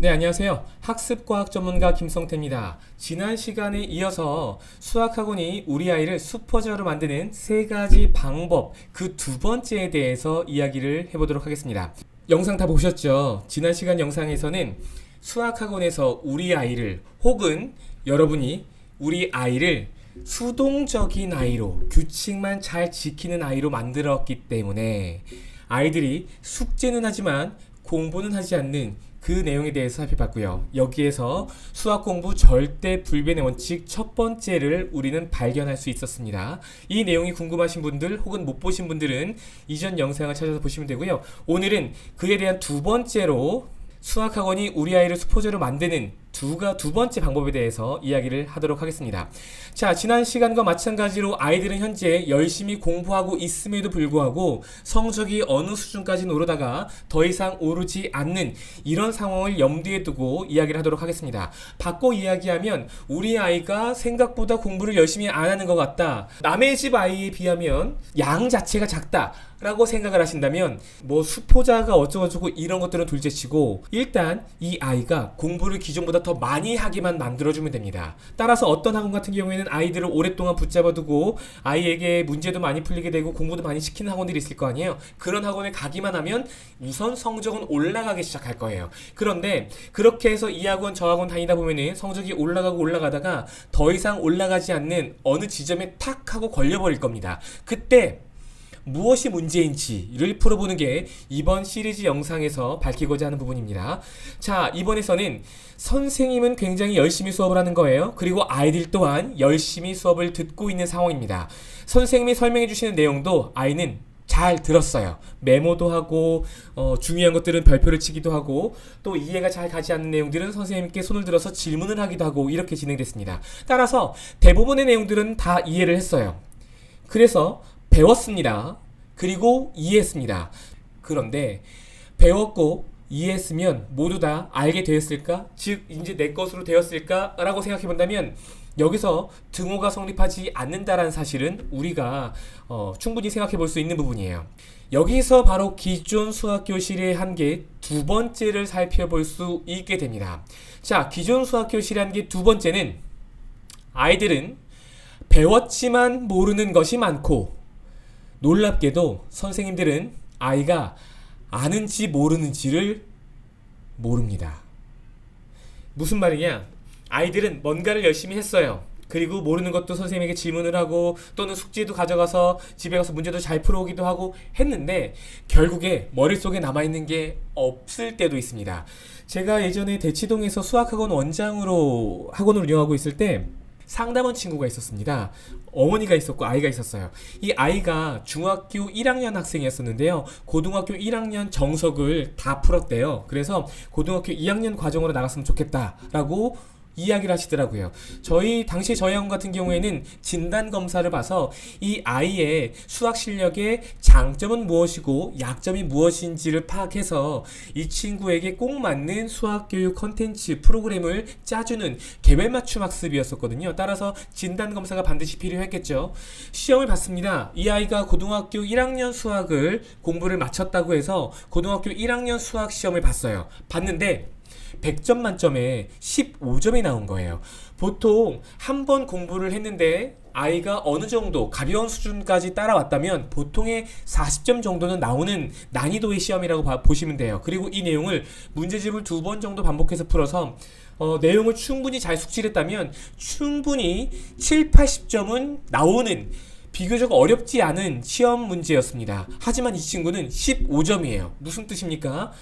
네, 안녕하세요. 학습과학 전문가 김성태입니다. 지난 시간에 이어서 수학학원이 우리 아이를 슈퍼저로 만드는 세 가지 방법, 그 두 번째에 대해서 이야기를 해보도록 하겠습니다. 영상 다 보셨죠? 지난 시간 영상에서는 수학학원에서 우리 아이를 혹은 여러분이 우리 아이를 수동적인 아이로 규칙만 잘 지키는 아이로 만들었기 때문에 아이들이 숙제는 하지만 공부는 하지 않는 그 내용에 대해서 살펴봤고요. 여기에서 수학 공부 절대 불변의 원칙 첫 번째를 우리는 발견할 수 있었습니다. 이 내용이 궁금하신 분들 혹은 못 보신 분들은 이전 영상을 찾아서 보시면 되고요. 오늘은 그에 대한 두 번째로 수학학원이 우리 아이를 수포자로 만드는 두가 두 번째 방법에 대해서 이야기를 하도록 하겠습니다. 자, 지난 시간과 마찬가지로 아이들은 현재 열심히 공부하고 있음에도 불구하고 성적이 어느 수준까지 오르다가 더 이상 오르지 않는 이런 상황을 염두에 두고 이야기를 하도록 하겠습니다. 바꿔 이야기하면 우리 아이가 생각보다 공부를 열심히 안 하는 것 같다. 남의 집 아이에 비하면 양 자체가 작다. 라고 생각을 하신다면 뭐 수포자가 어쩌고저쩌고 이런 것들은 둘째치고 일단 이 아이가 공부를 기존보다 더 많이 하게만 만들어주면 됩니다. 따라서 어떤 학원 같은 경우에는 아이들을 오랫동안 붙잡아두고 아이에게 문제도 많이 풀리게 되고 공부도 많이 시키는 학원들이 있을 거 아니에요. 그런 학원에 가기만 하면 우선 성적은 올라가기 시작할 거예요. 그런데 그렇게 해서 이 학원 저 학원 다니다 보면은 성적이 올라가고 올라가다가 더 이상 올라가지 않는 어느 지점에 탁 하고 걸려버릴 겁니다. 그때 무엇이 문제인지를 풀어보는 게 이번 시리즈 영상에서 밝히고자 하는 부분입니다. 자, 이번에서는 선생님은 굉장히 열심히 수업을 하는 거예요. 그리고 아이들 또한 열심히 수업을 듣고 있는 상황입니다. 선생님이 설명해 주시는 내용도 아이는 잘 들었어요. 메모도 하고 어, 중요한 것들은 별표를 치기도 하고 또 이해가 잘 가지 않는 내용들은 선생님께 손을 들어서 질문을 하기도 하고 이렇게 진행됐습니다. 따라서 대부분의 내용들은 다 이해를 했어요. 그래서 배웠습니다. 그리고 이해했습니다. 그런데 배웠고 이해했으면 모두 다 알게 되었을까? 즉 이제 내 것으로 되었을까 라고 생각해 본다면 여기서 등호가 성립하지 않는다라는 사실은 우리가 어, 충분히 생각해 볼 수 있는 부분이에요. 여기서 바로 기존 수학 교실의 한계 두 번째를 살펴볼 수 있게 됩니다. 자, 기존 수학 교실의 한계 두 번째는 아이들은 배웠지만 모르는 것이 많고 놀랍게도 선생님들은 아이가 아는지 모르는지를 모릅니다. 무슨 말이냐? 아이들은 뭔가를 열심히 했어요. 그리고 모르는 것도 선생님에게 질문을 하고 또는 숙제도 가져가서 집에 가서 문제도 잘 풀어오기도 하고 했는데 결국에 머릿속에 남아있는 게 없을 때도 있습니다. 제가 예전에 대치동에서 수학학원 원장으로 학원을 운영하고 있을 때 상담원 친구가 있었습니다. 어머니가 있었고 아이가 있었어요. 이 아이가 중학교 1학년 학생이었었는데요. 고등학교 1학년 정석을 다 풀었대요. 그래서 고등학교 2학년 과정으로 나갔으면 좋겠다라고 이야기를 하시더라고요. 저희 당시 저희 학원 같은 경우에는 진단 검사를 봐서 이 아이의 수학 실력의 장점은 무엇이고 약점이 무엇인지를 파악해서 이 친구에게 꼭 맞는 수학 교육 컨텐츠 프로그램을 짜주는 개별 맞춤 학습이었었거든요. 따라서 진단 검사가 반드시 필요했겠죠. 시험을 봤습니다. 이 아이가 고등학교 1학년 수학을 공부를 마쳤다고 해서 고등학교 1학년 수학 시험을 봤어요. 봤는데 100점 만점에 15점이 나온 거예요. 보통 한 번 공부를 했는데 아이가 어느 정도 가벼운 수준까지 따라왔다면 보통의 40점 정도는 나오는 난이도의 시험이라고 봐- 보시면 돼요. 그리고 이 내용을 문제집을 두 번 정도 반복해서 풀어서 어, 내용을 충분히 잘 숙지했다면 충분히 7, 80점은 나오는 비교적 어렵지 않은 시험 문제였습니다. 하지만 이 친구는 15점이에요. 무슨 뜻입니까?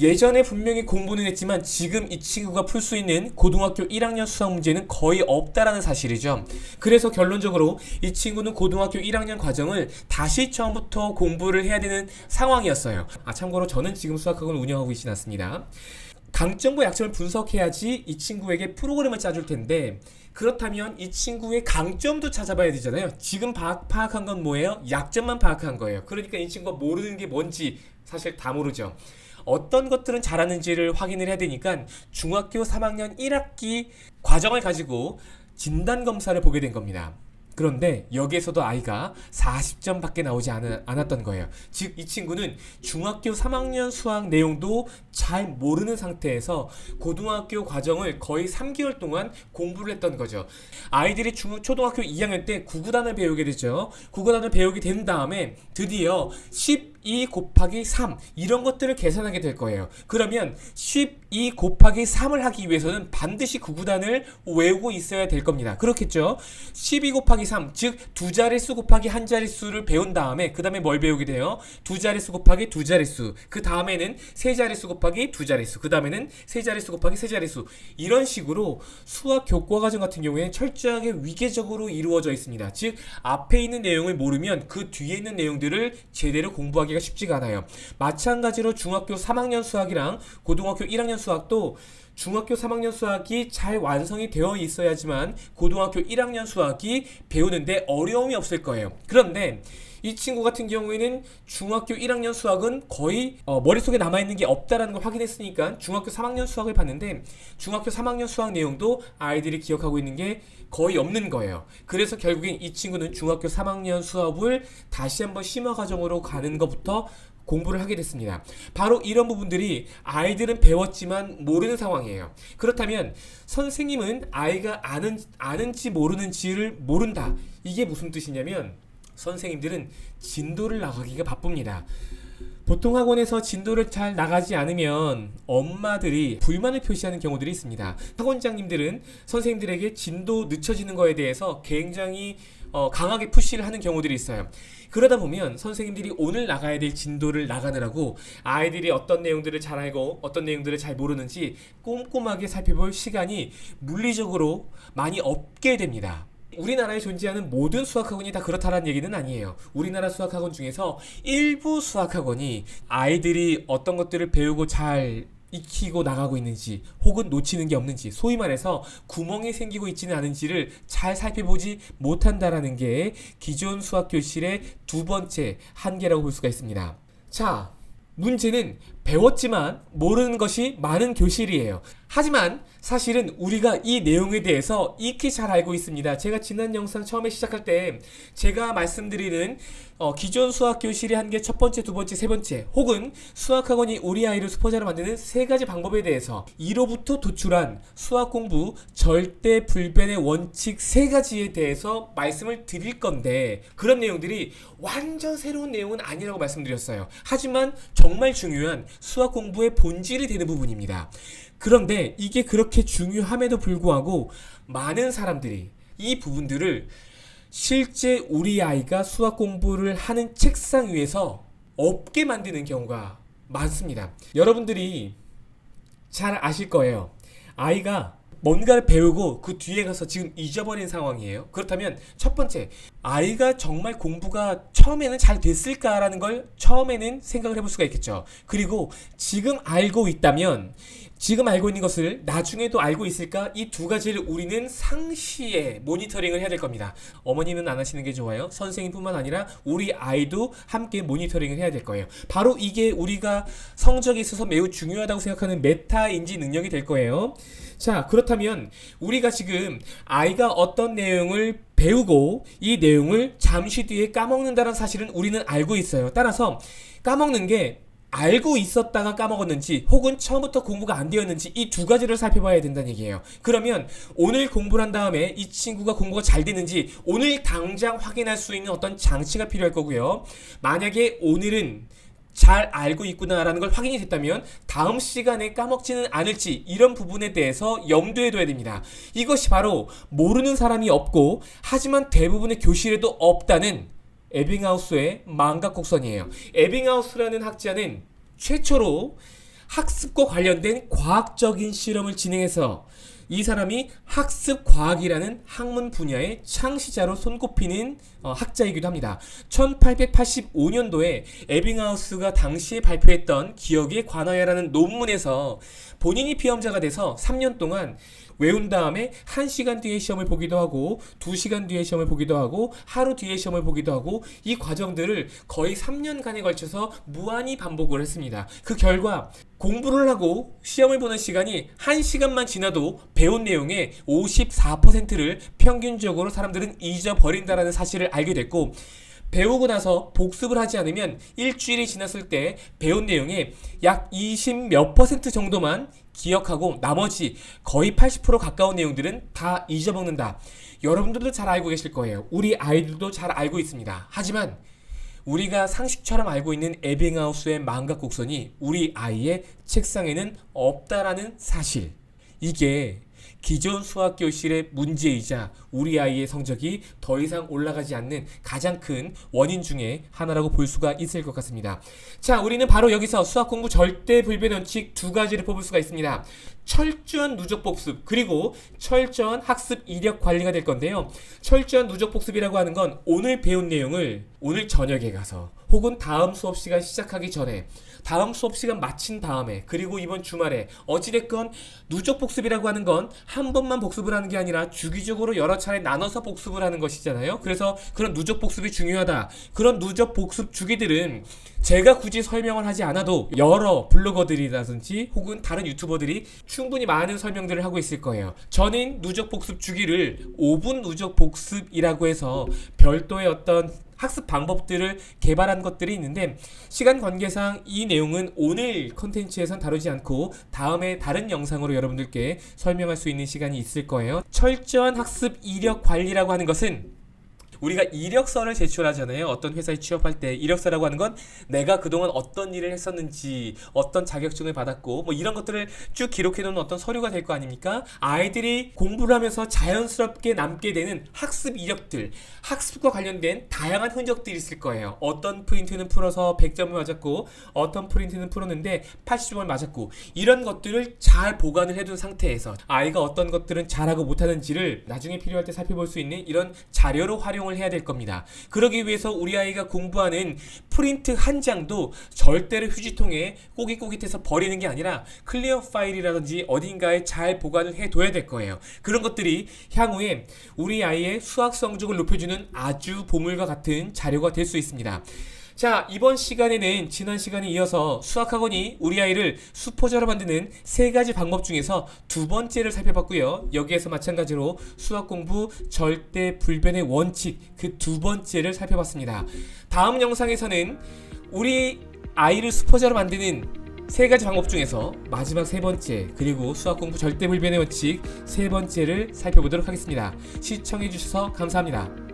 예전에 분명히 공부는 했지만 지금 이 친구가 풀 수 있는 고등학교 1학년 수학 문제는 거의 없다라는 사실이죠. 그래서 결론적으로 이 친구는 고등학교 1학년 과정을 다시 처음부터 공부를 해야 되는 상황이었어요. 아 참고로 저는 지금 수학학원을 운영하고 있진 않습니다. 강점과 약점을 분석해야지 이 친구에게 프로그램을 짜줄 텐데 그렇다면 이 친구의 강점도 찾아봐야 되잖아요. 지금 파악, 파악한 건 뭐예요? 약점만 파악한 거예요. 그러니까 이 친구가 모르는 게 뭔지 사실 다 모르죠. 어떤 것들은 잘하는지를 확인을 해야 되니까 중학교 3학년 1학기 과정을 가지고 진단 검사를 보게 된 겁니다. 그런데 여기에서도 아이가 40점밖에 나오지 않, 않았던 거예요. 즉 이 친구는 중학교 3학년 수학 내용도 잘 모르는 상태에서 고등학교 과정을 거의 3개월 동안 공부를 했던 거죠. 아이들이 중 초등학교 2학년 때 구구단을 배우게 되죠. 구구단을 배우게 된 다음에 드디어 12 곱하기 3 이런 것들을 계산하게 될 거예요. 그러면 12 곱하기 3을 하기 위해서는 반드시 구구단을 외우고 있어야 될 겁니다. 그렇겠죠? 12 곱하기 3, 즉 두 자릿수 곱하기 한 자릿수를 배운 다음에 그 다음에 뭘 배우게 돼요? 두 자릿수 곱하기 두 자릿수. 그 다음에는 세 자릿수 곱하기 두 자릿수. 그 다음에는 세 자릿수 곱하기 세 자릿수. 이런 식으로 수학 교과 과정 같은 경우에는 철저하게 위계적으로 이루어져 있습니다. 즉 앞에 있는 내용을 모르면 그 뒤에 있는 내용들을 제대로 공부하기가 쉽지가 않아요. 마찬가지로 중학교 3학년 수학이랑 고등학교 1학년 수학도 중학교 3학년 수학이 잘 완성이 되어 있어야지만 고등학교 1학년 수학이 배우는데 어려움이 없을 거예요. 그런데 이 친구 같은 경우에는 중학교 1학년 수학은 거의 어, 머릿속에 남아있는 게 없다라는 걸 확인했으니까 중학교 3학년 수학을 봤는데 중학교 3학년 수학 내용도 아이들이 기억하고 있는 게 거의 없는 거예요. 그래서 결국엔 이 친구는 중학교 3학년 수업을 다시 한번 심화 과정으로 가는 것부터 공부를 하게 됐습니다. 바로 이런 부분들이 아이들은 배웠지만 모르는 상황이에요. 그렇다면 선생님은 아이가 아는 아는지 모르는지를 모른다. 이게 무슨 뜻이냐면 선생님들은 진도를 나가기가 바쁩니다. 보통 학원에서 진도를 잘 나가지 않으면 엄마들이 불만을 표시하는 경우들이 있습니다. 학원장님들은 선생님들에게 진도 늦춰지는 거에 대해서 굉장히 어, 강하게 푸시를 하는 경우들이 있어요. 그러다 보면 선생님들이 오늘 나가야 될 진도를 나가느라고 아이들이 어떤 내용들을 잘 알고 어떤 내용들을 잘 모르는지 꼼꼼하게 살펴볼 시간이 물리적으로 많이 없게 됩니다. 우리나라에 존재하는 모든 수학학원이 다 그렇다는 얘기는 아니에요. 우리나라 수학학원 중에서 일부 수학학원이 아이들이 어떤 것들을 배우고 잘 익히고 나가고 있는지 혹은 놓치는 게 없는지 소위 말해서 구멍이 생기고 있지는 않은지를 잘 살펴보지 못한다라는 게 기존 수학 교실의 두 번째 한계라고 볼 수가 있습니다. 자, 문제는 배웠지만 모르는 것이 많은 교실이에요. 하지만 사실은 우리가 이 내용에 대해서 익히 잘 알고 있습니다. 제가 지난 영상 처음에 시작할 때 제가 말씀드리는 어, 기존 수학 교실의 한계 첫 번째, 두 번째, 세 번째 혹은 수학학원이 우리 아이를 수포자로 만드는 세 가지 방법에 대해서 이로부터 도출한 수학 공부 절대 불변의 원칙 세 가지에 대해서 말씀을 드릴 건데 그런 내용들이 완전 새로운 내용은 아니라고 말씀드렸어요. 하지만 정말 중요한 수학 공부의 본질이 되는 부분입니다. 그런데 이게 그렇게 중요함에도 불구하고 많은 사람들이 이 부분들을 실제 우리 아이가 수학 공부를 하는 책상 위에서 없게 만드는 경우가 많습니다. 여러분들이 잘 아실 거예요. 아이가 뭔가를 배우고 그 뒤에 가서 지금 잊어버린 상황이에요. 그렇다면 첫 번째, 아이가 정말 공부가 처음에는 잘 됐을까라는 걸 처음에는 생각을 해볼 수가 있겠죠. 그리고 지금 알고 있다면 지금 알고 있는 것을 나중에도 알고 있을까? 이 두 가지를 우리는 상시에 모니터링을 해야 될 겁니다. 어머니는 안 하시는 게 좋아요. 선생님뿐만 아니라 우리 아이도 함께 모니터링을 해야 될 거예요. 바로 이게 우리가 성적에 있어서 매우 중요하다고 생각하는 메타 인지 능력이 될 거예요. 자, 그렇다면 우리가 지금 아이가 어떤 내용을 배우고 이 내용을 잠시 뒤에 까먹는다는 사실은 우리는 알고 있어요. 따라서 까먹는 게 알고 있었다가 까먹었는지 혹은 처음부터 공부가 안 되었는지 이 두 가지를 살펴봐야 된다는 얘기예요. 그러면 오늘 공부를 한 다음에 이 친구가 공부가 잘 됐는지 오늘 당장 확인할 수 있는 어떤 장치가 필요할 거고요. 만약에 오늘은 잘 알고 있구나라는 걸 확인이 됐다면 다음 시간에 까먹지는 않을지 이런 부분에 대해서 염두에 둬야 됩니다. 이것이 바로 모르는 사람이 없고 하지만 대부분의 교실에도 없다는 에빙하우스의 망각 곡선이에요. 에빙하우스라는 학자는 최초로 학습과 관련된 과학적인 실험을 진행해서 이 사람이 학습 과학이라는 학문 분야의 창시자로 손꼽히는 어, 학자이기도 합니다. 1885년도에 에빙하우스가 당시에 발표했던 기억의 관화야라는 논문에서 본인이 피험자가 돼서 3년 동안 외운 다음에 1시간 뒤에 시험을 보기도 하고 2시간 뒤에 시험을 보기도 하고 하루 뒤에 시험을 보기도 하고 이 과정들을 거의 3년간에 걸쳐서 무한히 반복을 했습니다. 그 결과 공부를 하고 시험을 보는 시간이 1시간만 지나도 배운 내용의 54%를 평균적으로 사람들은 잊어버린다라는 사실을 알게 됐고 배우고 나서 복습을 하지 않으면 일주일이 지났을 때 배운 내용의 약 20 몇 퍼센트 정도만 기억하고 나머지 거의 80% 가까운 내용들은 다 잊어먹는다. 여러분들도 잘 알고 계실 거예요. 우리 아이들도 잘 알고 있습니다. 하지만 우리가 상식처럼 알고 있는 에빙하우스의 망각 곡선이 우리 아이의 책상에는 없다라는 사실. 이게 기존 수학 교실의 문제이자 우리 아이의 성적이 더 이상 올라가지 않는 가장 큰 원인 중에 하나라고 볼 수가 있을 것 같습니다. 자, 우리는 바로 여기서 수학 공부 절대 불변 원칙 두 가지를 뽑을 수가 있습니다. 철저한 누적 복습 그리고 철저한 학습 이력 관리가 될 건데요. 철저한 누적 복습이라고 하는 건 오늘 배운 내용을 오늘 저녁에 가서 혹은 다음 수업 시간 시작하기 전에 다음 수업 시간 마친 다음에 그리고 이번 주말에 어찌됐건 누적 복습이라고 하는 건 한 번만 복습을 하는 게 아니라 주기적으로 여러 차례 나눠서 복습을 하는 것이잖아요. 그래서 그런 누적 복습이 중요하다. 그런 누적 복습 주기들은 제가 굳이 설명을 하지 않아도 여러 블로거들이라든지 혹은 다른 유튜버들이 충분히 많은 설명들을 하고 있을 거예요. 저는 누적 복습 주기를 5분 누적 복습이라고 해서 별도의 어떤 학습 방법들을 개발한 것들이 있는데 시간 관계상 이 내용은 오늘 컨텐츠에선 다루지 않고 다음에 다른 영상으로 여러분들께 설명할 수 있는 시간이 있을 거예요. 철저한 학습 이력 관리라고 하는 것은 우리가 이력서를 제출하잖아요. 어떤 회사에 취업할 때 이력서라고 하는 건 내가 그동안 어떤 일을 했었는지, 어떤 자격증을 받았고, 뭐 이런 것들을 쭉 기록해 놓은 어떤 서류가 될 거 아닙니까? 아이들이 공부를 하면서 자연스럽게 남게 되는 학습 이력들, 학습과 관련된 다양한 흔적들이 있을 거예요. 어떤 프린트는 풀어서 100점을 맞았고, 어떤 프린트는 풀었는데 80점을 맞았고, 이런 것들을 잘 보관을 해둔 상태에서 아이가 어떤 것들은 잘하고 못하는지를 나중에 필요할 때 살펴볼 수 있는 이런 자료로 활용을 해야 될 겁니다. 그러기 위해서 우리 아이가 공부하는 프린트 한 장도 절대로 휴지통에 꼬깃꼬깃해서 버리는 게 아니라 클리어 파일이라든지 어딘가에 잘 보관을 해둬야 될 거예요. 그런 것들이 향후에 우리 아이의 수학 성적을 높여주는 아주 보물과 같은 자료가 될 수 있습니다. 자, 이번 시간에는 지난 시간에 이어서 수학학원이 우리 아이를 수포자로 만드는 세 가지 방법 중에서 두 번째를 살펴봤고요. 여기에서 마찬가지로 수학 공부 절대 불변의 원칙 그 두 번째를 살펴봤습니다. 다음 영상에서는 우리 아이를 수포자로 만드는 세 가지 방법 중에서 마지막 세 번째 그리고 수학 공부 절대 불변의 원칙 세 번째를 살펴보도록 하겠습니다. 시청해 주셔서 감사합니다.